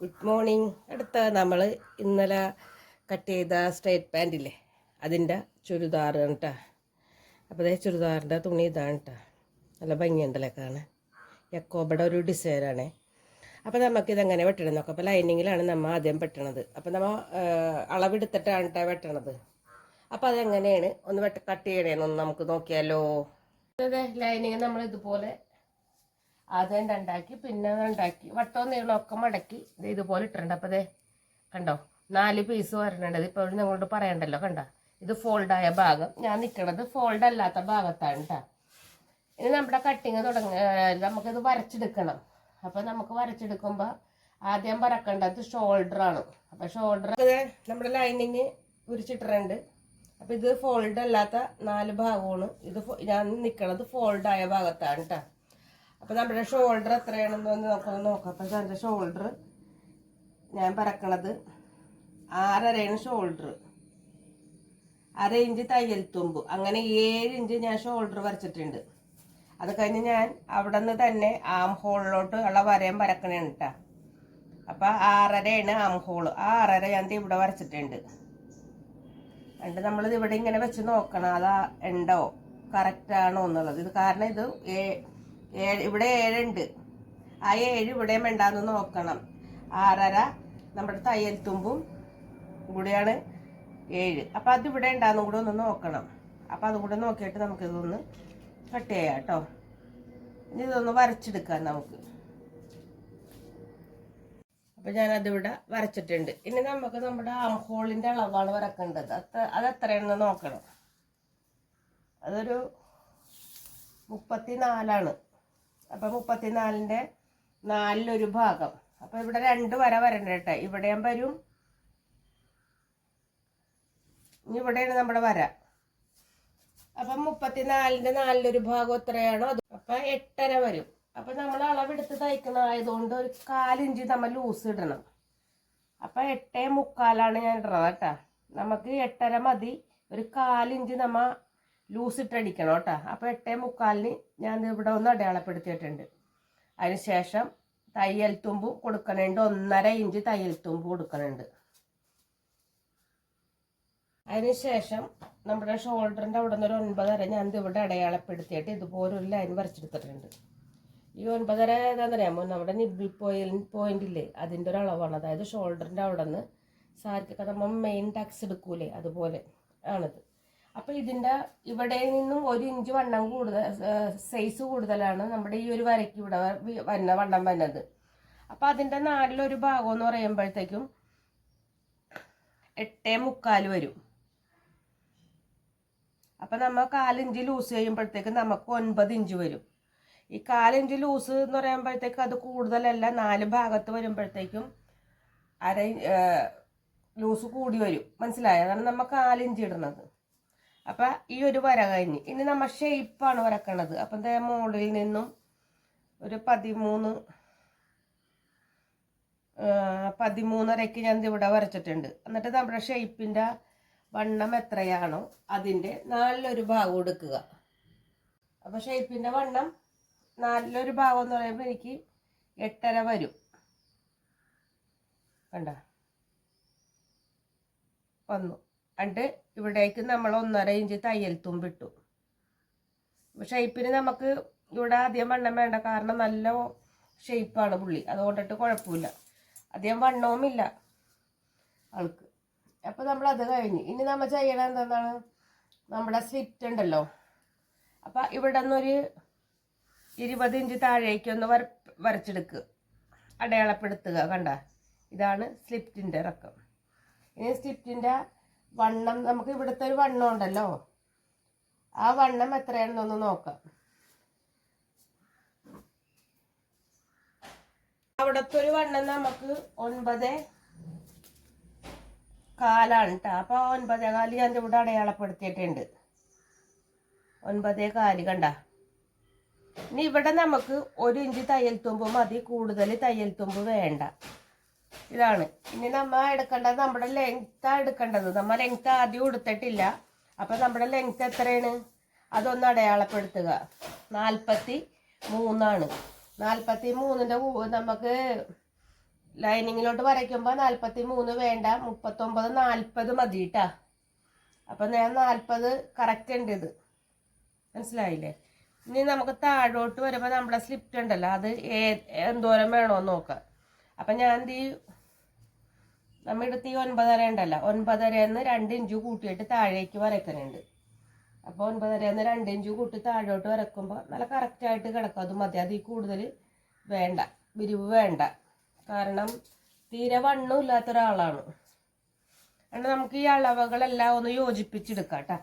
Good morning അടുത്ത നമ്മൾ ഇന്നലെ കട്ട് ചെയ്ത സ്ട്രേറ്റ് ഇല്ലേ? അതിന്റെ ചുരിദാറാണ് കേട്ടോ അപ്പോൾ അതേ ചുരിദാറിന്റെ തുണി ഇതാണ് കേട്ടോ നല്ല ഭംഗിയുണ്ടല്ലേ കാണാൻ? യക്കോബയുടെ ഒരു ഡിസൈനാണേ അപ്പോൾ നമുക്കിതെങ്ങനെ വെട്ടണം നോക്കാം. അപ്പോൾ ലൈനിങ്ങിലാണ് നമ്മൾ ആദ്യം വെട്ടണത്. അപ്പോൾ നമ്മൾ അളവെടുത്തിട്ടാണ് കേട്ടോ വെട്ടണത്. അപ്പോൾ അതെങ്ങനെയാണ്? ഒന്ന് വെട്ട കട്ട് ചെയ്യണേന്നൊന്ന് നമുക്ക് നോക്കിയാലോ. അതെ ലൈനിങ് നമ്മൾ ഇതുപോലെ ആദ്യം രണ്ടാക്കി പിന്നെ രണ്ടാക്കി വട്ടവും നീളമൊക്കെ മടക്കി ഇത് ഇതുപോലെ ഇട്ടിട്ടുണ്ട്. അപ്പോൾ അതെ കണ്ടോ? നാല് പീസ് വരണുണ്ട്. ഇത് ഇപ്പോൾ നിങ്ങളോട് പറയണ്ടല്ലോ കണ്ട? ഇത് ഫോൾഡായ ഭാഗം. ഞാൻ നിൽക്കണത് ഫോൾഡ് അല്ലാത്ത ഭാഗത്താണ് കേട്ടോ ഇനി നമ്മുടെ കട്ടിങ് തുടങ്ങ നമുക്കിത് വരച്ചെടുക്കണം. അപ്പോൾ നമുക്ക് വരച്ചെടുക്കുമ്പോൾ ആദ്യം വരക്കേണ്ടത് ഷോൾഡറാണ് അപ്പോൾ ഷോൾഡർ നമ്മുടെ ലൈനിങ് വിരിച്ചിട്ടുണ്ട് അപ്പോൾ ഇത് ഫോൾഡ് അല്ലാത്ത നാല് ഭാഗമാണ്. ഇത് ഞാൻ നിൽക്കണത് ഫോൾഡായ ഭാഗത്താണ് കേട്ടോ അപ്പോൾ നമ്മുടെ ഷോൾഡർ എത്രയാണെന്ന് ഒന്ന് നോക്കാം നോക്കാം. അപ്പോൾ എന്റെ ഷോൾഡർ ഞാൻ പറക്കണത് ആറരയാണ് ഷോൾഡർ അര ഇഞ്ച് തയ്യൽ തുമ്പ്. അങ്ങനെ ഏഴ് ഇഞ്ച് ഞാൻ ഷോൾഡർ വരച്ചിട്ടുണ്ട്. അത് കഴിഞ്ഞ് ഞാൻ അവിടെ നിന്ന് തന്നെ ആം ഹോളിലോട്ട് ഉള്ള വരയും വരക്കണേണ് കേട്ടോ അപ്പോൾ ആറരയാണ് ആം ഹോൾ ആ ആറര ഞാൻ ഇവിടെ വരച്ചിട്ടുണ്ട്. എന്നിട്ട് നമ്മളിത് ഇവിടെ ഇങ്ങനെ വെച്ച് നോക്കണം. അതാ ഉണ്ടോ? കറക്റ്റ് ആണോ എന്നുള്ളത്. ഇത് കാരണം ഇത് ഇവിടെ ഏഴുണ്ട്. ആ ഏഴ് ഇവിടെ വേണ്ടാന്ന് നോക്കണം. ആറര നമ്മുടെ തയ്യൽ തുമ്പും കൂടെയാണ് ഏഴ്. അപ്പം അത് ഇവിടെ ഉണ്ടാകുന്ന കൂടെ ഒന്ന് നോക്കണം. അപ്പം അതും കൂടെ നോക്കിയിട്ട് നമുക്കിതൊന്ന് കട്ട് ചെയ്യാം കേട്ടോ. ഇനി ഇതൊന്ന് വരച്ചെടുക്കാം നമുക്ക്. അപ്പം ഞാനതിവിടെ വരച്ചിട്ടുണ്ട്. ഇനി നമുക്ക് നമ്മുടെ ആം ഹോളിന്റെ അളവാണ് വരക്കേണ്ടത്. അത് അത് എത്രയാണെന്ന് നോക്കണം. അതൊരു മുപ്പത്തിനാലാണ്. അപ്പം മുപ്പത്തിനാലിന്റെ നാലിലൊരു ഭാഗം. അപ്പം ഇവിടെ രണ്ട് വര വരണ്ട കേട്ടോ. ഇവിടെയും വരും. ഇനി ഇവിടെയാണ് നമ്മുടെ വര. അപ്പം മുപ്പത്തിനാലിന്റെ നാലിലൊരു ഭാഗം എത്രയാണോ അത്. അപ്പം എട്ടര വരും. അപ്പം നമ്മൾ അളവെടുത്ത് തയ്ക്കണതായതുകൊണ്ട് ഒരു കാലിഞ്ച് നമ്മൾ ലൂസ് ഇടണം. അപ്പം എട്ടേ മുക്കാലാണ് ഞാൻ ഇടണത് കേട്ടോ. നമുക്ക് എട്ടര മതി. ഒരു കാലിഞ്ച് നമ്മ ലൂസ് കേട്ടോ. അപ്പോൾ അപ്പം എട്ടേ മുക്കാലിന് ഞാൻ ഇവിടെ ഒന്ന് അടയാളപ്പെടുത്തിയിട്ടുണ്ട്. അതിനുശേഷം തയ്യൽ തുമ്പ് കൊടുക്കണുണ്ട്. ഒന്നര ഇഞ്ച് തയ്യൽ തുമ്പ് കൊടുക്കണുണ്ട്. അതിനുശേഷം നമ്മുടെ ഷോൾഡറിന്റെ അവിടെ നിന്ന് ഒരു ഒൻപതര ഞാൻ ഇവിടെ അടയാളപ്പെടുത്തിയിട്ട് ഇതുപോലെ ഒരു ലൈൻ വരച്ചെടുത്തിട്ടുണ്ട്. ഈ ഒൻപതര ഏതാണെന്ന് അറിയാമോ നമ്മുടെ നിബിൾ പോയിൽ പോയിന്റ് ഇല്ലേ അതിന്റെ ഒരു അളവാണ്. അതായത് ഷോൾഡറിന്റെ അവിടെ നിന്ന് സാരിക്കൊക്കെ നമ്മൾ മെയിൻ ടാക്സ് എടുക്കൂലേ? അതുപോലെ ആണിത്. അപ്പോൾ ഇതിന്റെ ഇവിടെ നിന്നും ഒരു ഇഞ്ച് വണ്ണം കൂടുതൽ സൈസ് കൂടുതലാണ് നമ്മുടെ ഈ ഒരു വരയ്ക്ക് ഇവിടെ വരുന്ന വണ്ണം വരുന്നത് അപ്പോൾ അതിന്റെ നാലിലൊരു ഭാഗം എന്ന് പറയുമ്പോഴത്തേക്കും എട്ടേ മുക്കാൽ വരും. അപ്പം നമ്മൾ കാലിഞ്ച് ലൂസ് ചെയ്യുമ്പോഴത്തേക്ക് നമുക്ക് ഒൻപത് ഇഞ്ച് വരും. ഈ കാലിഞ്ച് ലൂസ് എന്ന് പറയുമ്പോഴത്തേക്ക് അത് കൂടുതലല്ല നാല് ഭാഗത്ത് വരുമ്പോഴത്തേക്കും അര ലൂസ് കൂടി വരും. മനസ്സിലായോ? അതാണ് നമ്മൾ കാലിഞ്ച് ഇടുന്നത്. അപ്പം ഈ ഒരു വര കഴിഞ്ഞ്. ഇനി നമ്മൾ ഷേപ്പാണ് വരക്കണത്. അപ്പം ദേ മുകളിൽ നിന്നും ഒരു പതിമൂന്ന് പതിമൂന്നരയ്ക്ക് ഞാൻ ഇവിടെ വരച്ചിട്ടുണ്ട്. എന്നിട്ട് നമ്മുടെ ഷേപ്പിന്റെ വണ്ണം എത്രയാണോ അതിന്റെ നാലിലൊരു ഭാഗം എടുക്കുക. അപ്പോൾ ഷേപ്പിന്റെ വണ്ണം നാലിലൊരു ഭാഗം എന്ന് പറയുമ്പോൾ എനിക്ക് എട്ടര വരും. കണ്ട? വന്നു. എന്നിട്ട് ഇവിടേക്ക് നമ്മൾ ഒന്നര ഇഞ്ച് തയ്യൽ തുമ്പിട്ടു. ഷേപ്പിന് നമുക്ക് ഇവിടെ അധികം വണ്ണം വേണ്ട കാരണം നല്ല ഷേപ്പാണ് പുള്ളി. അതുകൊണ്ടിട്ട് കുഴപ്പമില്ല. അധികം വണ്ണവുമില്ല ആൾക്ക്. അപ്പോൾ നമ്മൾ അത് കഴിഞ്ഞ്. ഇനി നമ്മൾ ചെയ്യണത് എന്താണ് നമ്മുടെ സ്ലിറ്റ് ഉണ്ടല്ലോ. അപ്പം ഇവിടെ നിന്നൊരു ഇരുപത് ഇഞ്ച് താഴേക്കൊന്ന് വര വരച്ചെടുക്കുക അടയാളപ്പെടുത്തുക കണ്ട. ഇതാണ് സ്ലിപ്റ്റിന്റെ ഇറക്കം. ഇനി സ്ലിപ്റ്റിന്റെ വണ്ണം നമുക്ക് ഇവിടുത്തെ ഒരു വണ്ണം ഉണ്ടല്ലോ. ആ വണ്ണം എത്രയാണെന്നൊന്ന് നോക്കാം. അവിടുത്തെ ഒരു വണ്ണം നമുക്ക് ഒൻപത് കാലാണ് കേട്ടോ അപ്പോൾ ഒൻപതേ കാൽ ഞാൻ ഇവിടെ അടയാളപ്പെടുത്തിയിട്ടുണ്ട്. ഒൻപതേ കാൽ കണ്ട. ഇനി ഇവിടെ നമുക്ക് ഒരു ഇഞ്ച് തയ്യൽ തുമ്പ് മതി. കൂടുതൽ തയ്യൽ തുമ്പ് വേണ്ട. ഇതാണ്. ഇനി നമ്മ എടുക്കേണ്ടത് നമ്മുടെ ലെങ്ത്താ എടുക്കേണ്ടത്. നമ്മ ലെങ്ത് ആദ്യം കൊടുത്തിട്ടില്ല അപ്പം നമ്മുടെ ലെങ്ത് എത്രയാണ്? അതൊന്ന് അടയാളപ്പെടുത്തുക. നാൽപ്പത്തി മൂന്നാണ് നാൽപ്പത്തി മൂന്നിന്റെ നമുക്ക് ലൈനിങ്ങിലോട്ട് വരയ്ക്കുമ്പോൾ നാൽപ്പത്തി മൂന്ന് വേണ്ട. മുപ്പത്തൊമ്പത് നാൽപ്പത് മതി കേട്ടാ അപ്പം ഞാൻ നാൽപ്പത് കറക്റ്റ് ഉണ്ട് ഇത്. മനസ്സിലായില്ലേ? ഇനി നമുക്ക് താഴോട്ട് വരുമ്പോൾ നമ്മുടെ സ്ലിപ്റ്റ് ഉണ്ടല്ലോ അത് എന്തോരം വേണോന്ന് നോക്കാം. അപ്പം ഞാൻ എന്ത് ചെയ്യും? നമ്മൾ എടുത്ത് ഈ ഒൻപതര ഉണ്ടല്ലോ ഒൻപതരന്ന് രണ്ട് ഇഞ്ച് കൂട്ടിയിട്ട് താഴേക്ക് വരയ്ക്കുന്നുണ്ട് അപ്പോൾ ഒൻപതരന്ന് രണ്ട് ഇഞ്ച് കൂട്ടി താഴോട്ട് വരക്കുമ്പോൾ നല്ല കറക്റ്റായിട്ട് കിടക്കും. അത് മതി. അതിൽ കൂടുതൽ വേണ്ട. വിരിവ് വേണ്ട. കാരണം തീരെ വണ്ണം ഇല്ലാത്ത ഒരാളാണ്. കാരണം നമുക്ക് ഈ അളവുകളെല്ലാം ഒന്ന് യോജിപ്പിച്ചെടുക്കാം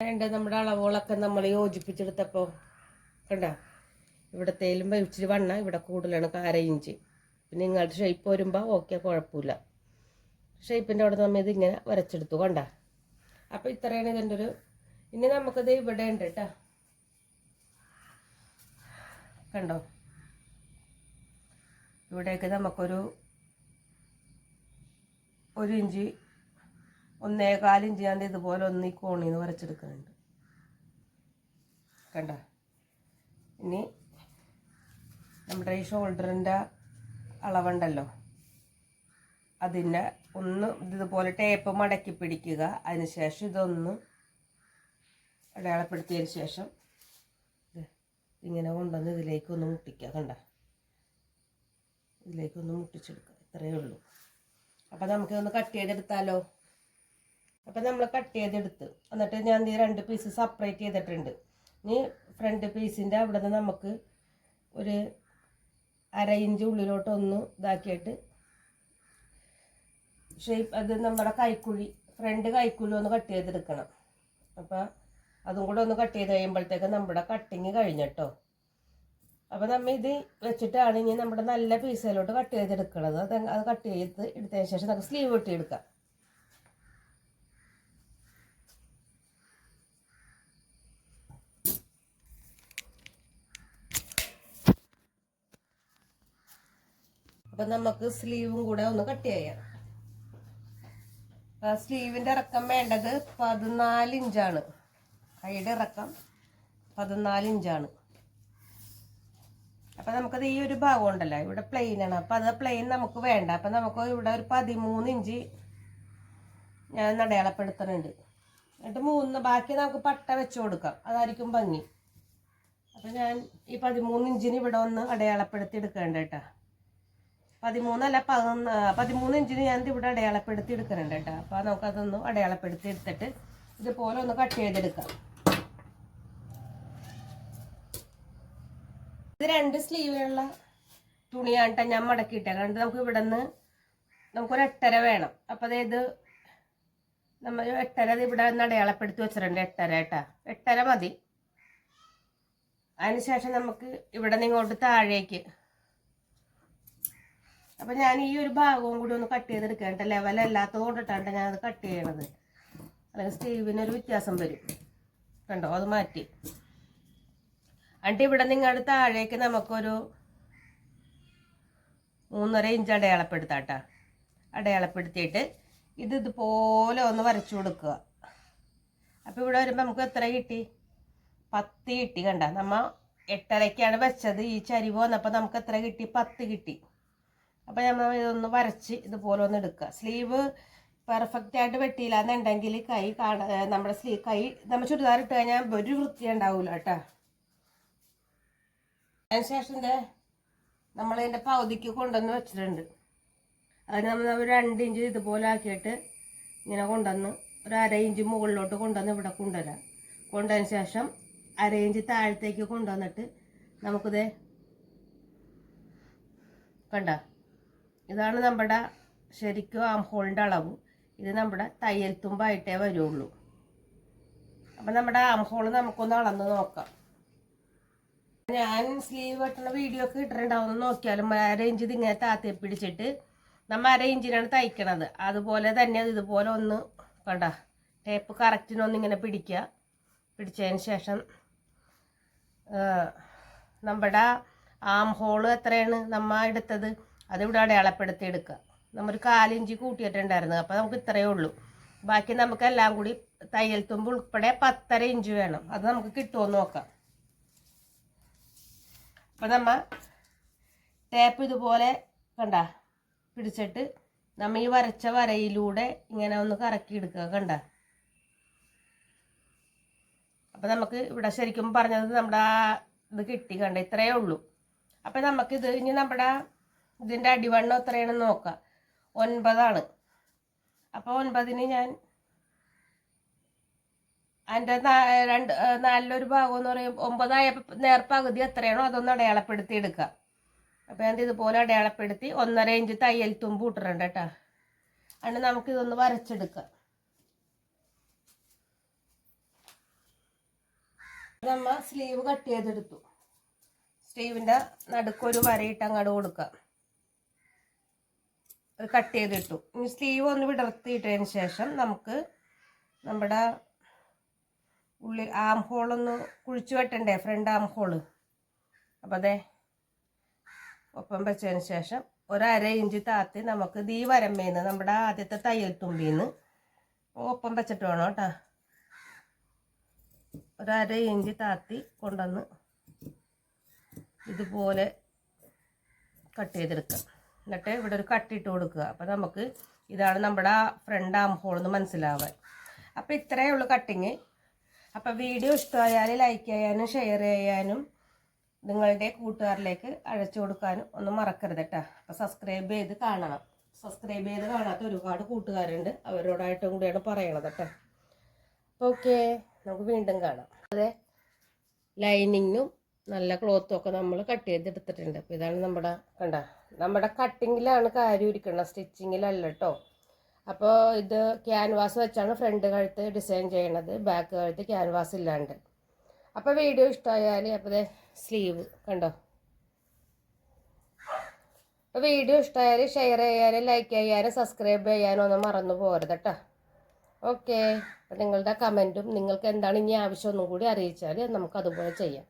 വേണ്ട നമ്മുടെ അളവുകളൊക്കെ നമ്മൾ യോജിപ്പിച്ചെടുത്തപ്പോൾ കണ്ട? ഇവിടത്തേലും ഇച്ചിരി വണ്ണ ഇവിടെ കൂടുതലാണ് കാര ഇഞ്ച്. പിന്നെ നിങ്ങളുടെ ഷേപ്പ് വരുമ്പോൾ ഓക്കെ കുഴപ്പമില്ല ഷേപ്പിന്റെ അവിടെ നമ്മൾ ഇതിങ്ങനെ വരച്ചെടുത്തു കണ്ട? അപ്പോൾ ഇത്രയാണ് ഇതിന്റെ ഒരു ഇനി നമുക്കത് ഇവിടെ ഉണ്ട് കേട്ടോ കണ്ടോ? ഇവിടേക്ക് നമുക്കൊരു ഒരു ഇഞ്ച് ഒന്നേകാൽ ഇഞ്ച് ഞാൻ ഇതുപോലെ ഒന്ന് ഈ കോണിൽ നിന്ന് വരച്ചെടുക്കുന്നുണ്ട്. കണ്ട? ഇനി നമ്മുടെ ഈ ഷോൾഡറിന്റെ അളവുണ്ടല്ലോ. അതിന്റെ ഒന്ന് ഇതുപോലെ ടേപ്പ് മടക്കി പിടിക്കുക. അതിന് ശേഷം ഇതൊന്ന് അടയാളപ്പെടുത്തിയതിന് ശേഷം ഇങ്ങനെ കൊണ്ടുവന്ന് ഇതിലേക്ക് ഒന്ന് മുട്ടിക്കുക കണ്ട? ഇതിലേക്കൊന്ന് മുട്ടിച്ചെടുക്കുക. ഇത്രയേ ഉള്ളൂ. അപ്പം നമുക്കിതൊന്ന് കട്ട് ചെയ്തെടുത്താലോ? അപ്പം നമ്മൾ കട്ട് ചെയ്തെടുത്ത്. എന്നിട്ട് ഞാൻ ഈ രണ്ട് പീസ് സെപ്പറേറ്റ് ചെയ്തിട്ടുണ്ട്. ഇനി ഫ്രണ്ട് പീസിന്റെ അവിടെ നിന്ന് നമുക്ക് ഒരു അര ഇഞ്ച് ഉള്ളിലോട്ട് ഒന്ന് ഇതാക്കിയിട്ട് ഷേപ്പ് അത് നമ്മുടെ കൈക്കുഴി ഫ്രണ്ട് കൈക്കുഴി ഒന്ന് കട്ട് ചെയ്തെടുക്കണം. അപ്പം അതും കൂടെ ഒന്ന് കട്ട് ചെയ്ത് കഴിയുമ്പോഴത്തേക്ക് നമ്മുടെ കട്ടിങ് കഴിഞ്ഞിട്ടോ. അപ്പം നമ്മൾ ഇത് വെച്ചിട്ടാണ് ഇനി നമ്മുടെ നല്ല പീസിലോട്ട് കട്ട് ചെയ്തെടുക്കണത്. അത് അത് കട്ട് ചെയ്ത് എടുത്തതിന് ശേഷം നമുക്ക് സ്ലീവ് വെട്ടിയെടുക്കാം. അപ്പം നമുക്ക് സ്ലീവും കൂടെ ഒന്ന് കട്ട് ചെയ്യാം. സ്ലീവിന്റെ ഇറക്കം വേണ്ടത് പതിനാല് ഇഞ്ചാണ്. കൈയുടെ ഇറക്കം പതിനാല് ഇഞ്ചാണ്. അപ്പം നമുക്കത് ഈ ഒരു ഭാഗം ഉണ്ടല്ലോ ഇവിടെ പ്ലെയിൻ ആണ്. അപ്പം അത് പ്ലെയിൻ നമുക്ക് വേണ്ട. അപ്പം നമുക്ക് ഇവിടെ ഒരു പതിമൂന്ന് ഇഞ്ച് ഞാൻ അടയാളപ്പെടുത്തുന്നുണ്ട് എന്നിട്ട് മൂന്ന് ബാക്കി നമുക്ക് പട്ട വെച്ച് കൊടുക്കാം. അതായിരിക്കും ഭംഗി. അപ്പം ഞാൻ ഈ പതിമൂന്ന് ഇഞ്ചിന് ഇവിടെ ഒന്ന് അടയാളപ്പെടുത്തി എടുക്കേണ്ട കേട്ടോ. പതിമൂന്നല്ല പതിനൊന്ന് പതിമൂന്ന് ഇഞ്ചിന് ഞാൻ ഇവിടെ അടയാളപ്പെടുത്തി എടുക്കുന്നുണ്ട് കേട്ടോ. അപ്പോൾ നമുക്കതൊന്ന് അടയാളപ്പെടുത്തി എടുത്തിട്ട് ഇതുപോലെ ഒന്ന് കട്ട് ചെയ്തെടുക്കാം. ഇത് രണ്ട് സ്ലീവിനുള്ള തുണിയാണ് ഞാൻ മടക്കിയിട്ടേ. കാരണം നമുക്ക് ഇവിടെ നിന്ന് നമുക്കൊരു എട്ടര വേണം. അപ്പം അതായത് നമ്മൾ എട്ടര ഇവിടെ നിന്ന് അടയാളപ്പെടുത്തി വെച്ചിട്ടുണ്ട് എട്ടര കേട്ടാ. എട്ടര മതി. അതിനുശേഷം നമുക്ക് ഇവിടെ നിന്ന് ഇങ്ങോട്ട് താഴേക്ക് അപ്പം ഞാൻ ഈ ഒരു ഭാഗവും കൂടി ഒന്ന് കട്ട്. ചെയ്തെടുക്കേണ്ട ലെവലല്ലാത്തത് കൊണ്ടിട്ടാണ് ഞാനത് കട്ട് ചെയ്യണത്. അല്ലെങ്കിൽ സ്റ്റീവിനൊരു വ്യത്യാസം വരും. കണ്ടോ? അത് മാറ്റി. എന്നിട്ട് ഇവിടെ നിങ്ങളുടെ താഴേക്ക് നമുക്കൊരു മൂന്നര ഇഞ്ച് അടയാളപ്പെടുത്താട്ടാ അടയാളപ്പെടുത്തിയിട്ട് ഇത് ഇതുപോലെ ഒന്ന് വരച്ചു കൊടുക്കുക. അപ്പോൾ ഇവിടെ വരുമ്പോൾ നമുക്ക് എത്ര കിട്ടി? പത്ത് കിട്ടി കണ്ട? നമ്മ എട്ടരയ്ക്കാണ് വെച്ചത്. ഈ ചരിവ് വന്നപ്പോൾ നമുക്ക് എത്ര കിട്ടി? പത്ത് കിട്ടി. അപ്പോൾ നമ്മൾ ഇതൊന്ന് വരച്ച് ഇതുപോലെ ഒന്ന് എടുക്കുക. സ്ലീവ് പെർഫെക്റ്റ് ആയിട്ട് വെട്ടിയില്ല എന്നുണ്ടെങ്കിൽ കൈ കാണ നമ്മുടെ സ്ലീവ് കൈ നമ്മൾ ചുരിദാർ ഇട്ട് കഴിഞ്ഞാൽ ഒരു വൃത്തി ഉണ്ടാവില്ല കേട്ടോ. അതിനുശേഷം നമ്മൾ നമ്മളതിന്റെ പകുതിക്ക് കൊണ്ടുവന്ന് വെച്ചിട്ടുണ്ട്. അതിന് നമ്മൾ ഒരു രണ്ട് ഇഞ്ച് ഇതുപോലെ ആക്കിയിട്ട് ഇങ്ങനെ കൊണ്ടുവന്ന് ഒരു അര ഇഞ്ച് മുകളിലോട്ട് കൊണ്ടുവന്ന് ഇവിടെ കൊണ്ടുവരാം. കൊണ്ടുവന്ന ശേഷം അര ഇഞ്ച് താഴത്തേക്ക് കൊണ്ടുവന്നിട്ട് നമുക്കിത് കണ്ട? ഇതാണ് നമ്മുടെ ശരിക്കും ആം ഹോളിന്റെ അളവ്. ഇത് നമ്മുടെ തയ്യൽ തുമ്പായിട്ടേ വരുള്ളൂ. അപ്പം നമ്മുടെ ആം ഹോൾ നമുക്കൊന്ന് അളന്ന് നോക്കാം. ഞാൻ സ്ലീവ് വെട്ടുന്ന വീഡിയോ ഒക്കെ ഇട്ടിട്ടുണ്ടാവും. നോക്കിയാലും അര ഇഞ്ച് ഇതിങ്ങനെ താത്തി പിടിച്ചിട്ട് നമ്മൾ അര ഇഞ്ചിനാണ് തയ്ക്കണത്. അതുപോലെ തന്നെ ഇതുപോലെ ഒന്ന് കണ്ട ടേപ്പ് കറക്റ്റിനൊന്ന് ഇങ്ങനെ പിടിക്കുക. പിടിച്ചതിന് ശേഷം നമ്മുടെ ആം ഹോൾ എത്രയാണ് നമ്മൾ എടുത്തത്? അതിവിടെ അടയാളപ്പെടുത്തി എടുക്കുക നമ്മൊരു കാലിഞ്ച് കൂട്ടിയിട്ടുണ്ടായിരുന്നു അപ്പോൾ നമുക്ക് ഇത്രയേ ഉള്ളൂ. ബാക്കി നമുക്ക് എല്ലാം കൂടി തയ്യൽ തുമ്പ് ഉൾപ്പെടെ പത്തര ഇഞ്ച് വേണം. അത് നമുക്ക് കിട്ടുമോ നോക്കാം. അപ്പം നമ്മൾ ടേപ്പ് ഇതുപോലെ കണ്ട പിടിച്ചിട്ട് നമ്മൾ ഈ വരച്ച വരയിലൂടെ ഇങ്ങനെ ഒന്ന് കറക്കി എടുക്കുക കണ്ട? അപ്പം നമുക്ക് ഇവിടെ ശരിക്കും പറഞ്ഞത് നമ്മുടെ ഇത് കിട്ടി കണ്ട ഇത്രയേ ഉള്ളൂ. അപ്പം നമുക്കിത് ഇനി നമ്മുടെ ഇതിന്റെ അടിവണ്ണം എത്രയാണെന്ന് നോക്കാം. ഒൻപതാണ്. അപ്പോൾ ഒൻപതിന് ഞാൻ അതിന്റെ രണ്ട് നാലിലൊരു ഭാഗം എന്ന് പറയുമ്പോൾ ഒമ്പതായപ്പോൾ നേർപ്പകുതി എത്രയാണോ അതൊന്ന് അടയാളപ്പെടുത്തി എടുക്കുക അപ്പോൾ ഞാൻ ഇതുപോലെ അടയാളപ്പെടുത്തി ഒന്നര ഇഞ്ച് തയ്യൽ തുമ്പ് ഇട്ടിട്ടുണ്ട് കേട്ടോ. അതുകൊണ്ട് നമുക്കിതൊന്ന് വരച്ചെടുക്കാം. നമ്മ സ്ലീവ് കട്ട് ചെയ്തെടുത്തു. സ്ലീവിന്റെ നടുക്കൊരു വരയിട്ട് അങ്ങോട്ട് കൊടുക്കാം. കട്ട് ചെയ്തിട്ടു. ഇനി സ്ലീവ് ഒന്ന് വിടർത്തിയിട്ടതിന് ശേഷം നമുക്ക് നമ്മുടെ ഉള്ളിൽ ആം ഹോളൊന്ന് കുഴിച്ചു വെട്ടണ്ടേ ഫ്രണ്ട് ആം ഹോൾ അപ്പം അതെ ഒപ്പം വെച്ചതിന് ശേഷം ഒരര ഇഞ്ച് താത്തി നമുക്ക് ദീ വരമ്പേന്ന് നമ്മുടെ ആദ്യത്തെ തയ്യൽ തുമ്പിന്ന് ഒപ്പം വെച്ചിട്ട് വേണം കേട്ടോ. ഒരര ഇഞ്ച് താത്തി കൊണ്ടുവന്ന് ഇതുപോലെ കട്ട് ചെയ്തെടുക്കുക എന്നിട്ട് ഇവിടെ ഒരു കട്ടിട്ട് കൊടുക്കുക. അപ്പോൾ നമുക്ക് ഇതാണ് നമ്മുടെ ഫ്രണ്ട് ആം ഹോൾ എന്ന് മനസ്സിലാവാൻ. അപ്പോൾ ഇത്രയേ ഉള്ളൂ കട്ടിങ് അപ്പോൾ വീഡിയോ ഇഷ്ടമായാൽ ലൈക്ക് ചെയ്യാനും ഷെയർ ചെയ്യാനും നിങ്ങളുടെ കൂട്ടുകാരിലേക്ക് അഴച്ചു കൊടുക്കാനും ഒന്നും മറക്കരുത് കേട്ടോ അപ്പോൾ സബ്സ്ക്രൈബ് ചെയ്ത് കാണണം. സബ്സ്ക്രൈബ് ചെയ്ത് കാണാത്ത ഒരുപാട് കൂട്ടുകാരുണ്ട്. അവരോടായിട്ടും കൂടിയാണ് പറയണത് കേട്ടോ ഓക്കെ നമുക്ക് വീണ്ടും കാണാം. അതെ. ലൈനിങ്ങും നല്ല ക്ലോത്തും ഒക്കെ നമ്മൾ കട്ട് ചെയ്തെടുത്തിട്ടുണ്ട് അപ്പോൾ ഇതാണ് നമ്മുടെ കണ്ട നമ്മുടെ കട്ടിങ്ങിലാണ് കാര്യം ഇരിക്കുന്നത് സ്റ്റിച്ചിങ്ങിലല്ല കേട്ടോ അപ്പോൾ ഇത് ക്യാൻവാസ് വെച്ചാണ് ഫ്രണ്ട് കഴുത്ത് ഡിസൈൻ ചെയ്യണത്. ബാക്ക് കഴുത്ത് ക്യാൻവാസ് ഇല്ലാണ്ട്. അപ്പോൾ വീഡിയോ ഇഷ്ടമായാൽ അപ്പോൾ സ്ലീവ് കണ്ടോ? അപ്പോൾ വീഡിയോ ഇഷ്ടമായാൽ ഷെയർ ചെയ്യാനും ലൈക്ക് ചെയ്യാനും സബ്സ്ക്രൈബ് ചെയ്യാനും ഒന്നും മറന്നു പോകരുത് കേട്ടോ ഓക്കെ അപ്പം നിങ്ങളുടെ കമന്റും നിങ്ങൾക്ക് എന്താണ് ഇനി ആവശ്യം ഒന്നും കൂടി അറിയിച്ചാൽ നമുക്കതുപോലെ ചെയ്യാം.